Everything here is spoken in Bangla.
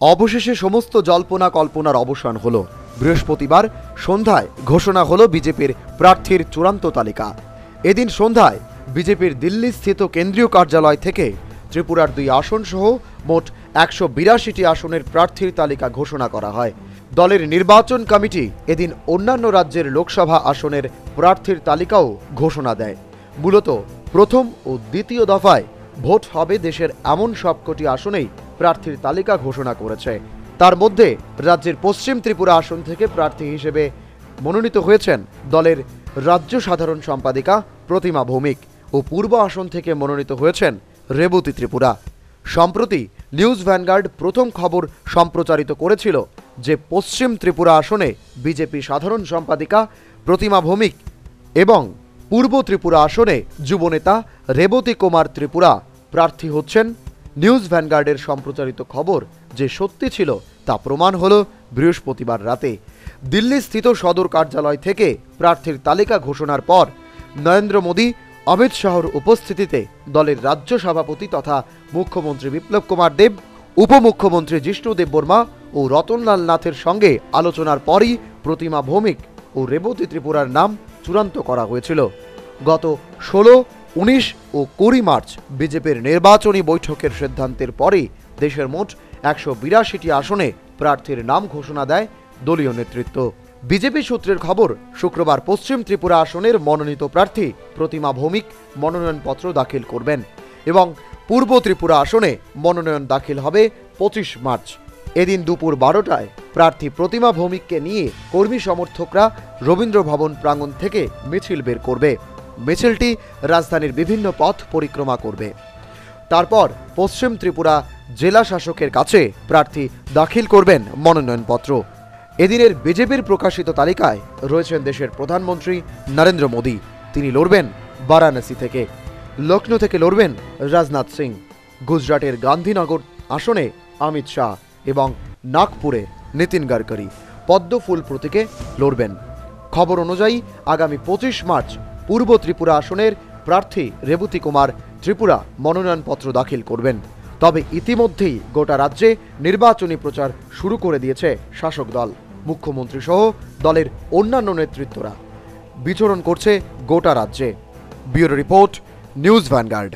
অবশেষে সমস্ত জল্পনা কল্পনার অবসান হলো। বৃহস্পতিবার সন্ধ্যায় ঘোষণা হলো বিজেপির প্রার্থীর চূড়ান্ত তালিকা। এদিন সন্ধ্যায় বিজেপির দিল্লি স্থিত কেন্দ্রীয় কার্যালয় থেকে ত্রিপুরার দুই আসন সহ মোট একশো বিরাশিটি আসনের প্রার্থীর তালিকা ঘোষণা করা হয়। দলের নির্বাচন কমিটি এদিন অন্যান্য রাজ্যের লোকসভা আসনের প্রার্থীর তালিকাও ঘোষণা দেয়। মূলত প্রথম ও দ্বিতীয় দফায় ভোট হবে দেশের এমন সবকটি আসনেই প্রার্থীর তালিকা ঘোষণা করেছে। তার মধ্যে রাজ্যের পশ্চিম ত্রিপুরা আসন থেকে প্রার্থী হিসেবে মনোনীত হয়েছেন দলের রাজ্য সাধারণ সম্পাদিকা প্রতিমা ভৌমিক ও পূর্ব আসন থেকে মনোনীত হয়েছেন রেবতী ত্রিপুরা। সম্প্রতি নিউজ ভ্যানগার্ড প্রথম খবর সম্প্রচারিত করেছিল যে পশ্চিম ত্রিপুরা আসনে বিজেপি সাধারণ সম্পাদিকা প্রতিমা ভৌমিক এবং পূর্ব ত্রিপুরা আসনে যুবনেতা রেবতী কুমার ত্রিপুরা। প্রার্থী হচ্ছেন নিউজ ভ্যানগার্ডের সম্প্রচারিত খবর যে সত্যি ছিল তা প্রমাণ হল বৃহস্পতিবার রাতে। দিল্লি স্থিত সদর কার্যালয় থেকে প্রার্থীর তালিকা ঘোষণার পর নরেন্দ্র মোদী, অমিত শাহর উপস্থিতিতে দলের রাজ্য সভাপতি তথা মুখ্যমন্ত্রী বিপ্লব কুমার দেব, উপমুখ্যমন্ত্রী জিষ্ণু দেববর্মা ও রতনলাল নাথের সঙ্গে আলোচনার পরই প্রতিমা ভৌমিক ও রেবতী ত্রিপুরার নাম চূড়ান্ত করা হয়েছিল। গত ষোলো, উনিশ ও কুড়ি মার্চ বিজেপির নির্বাচনী বৈঠকের সিদ্ধান্তের পরই দেশের মোট একশো বিরাশিটি আসনে প্রার্থীর নাম ঘোষণা দেয় দলীয় নেতৃত্ব। বিজেপি সূত্রের খবর, শুক্রবার পশ্চিম ত্রিপুরা আসনের মনোনীত প্রার্থী প্রতিমা ভৌমিক মনোনয়নপত্র দাখিল করবেন এবং পূর্ব ত্রিপুরা আসনে মনোনয়ন দাখিল হবে পঁচিশ মার্চ। এদিন দুপুর বারোটায় প্রার্থী প্রতিমা ভৌমিককে নিয়ে কর্মী সমর্থকরা রবীন্দ্র ভবন প্রাঙ্গণ থেকে মিছিল বের করবে। মিছিলটি রাজধানীর বিভিন্ন পথ পরিক্রমা করবে। তারপর পশ্চিম ত্রিপুরা জেলা শাসকের কাছে প্রার্থী দাখিল করবেন মনোনয়নপত্র। এদিনের বিজেপির প্রকাশিত তালিকায় রয়েছেন দেশের প্রধানমন্ত্রী নরেন্দ্র মোদী। তিনি লড়বেন বারাণসী থেকে। লখনৌ থেকে লড়বেন রাজনাথ সিং। গুজরাটের গান্ধীনগর আসনে অমিত শাহ এবং নাগপুরে নীতিন গাডকারি পদ্ম ফুল প্রতীকে লড়বেন। খবর অনুযায়ী, আগামী পঁচিশ মার্চ পূর্ব ত্রিপুরা আসনের প্রার্থী রেবতী কুমার ত্রিপুরা মনোনয়নপত্র দাখিল করবেন। তবে ইতিমধ্যেই গোটা রাজ্যে নির্বাচনী প্রচার শুরু করে দিয়েছে শাসক দল। মুখ্যমন্ত্রী সহ দলের অন্যান্য নেতৃত্বরা। বিচরণ করছে গোটা রাজ্যে। Bureau report, news Vanguard.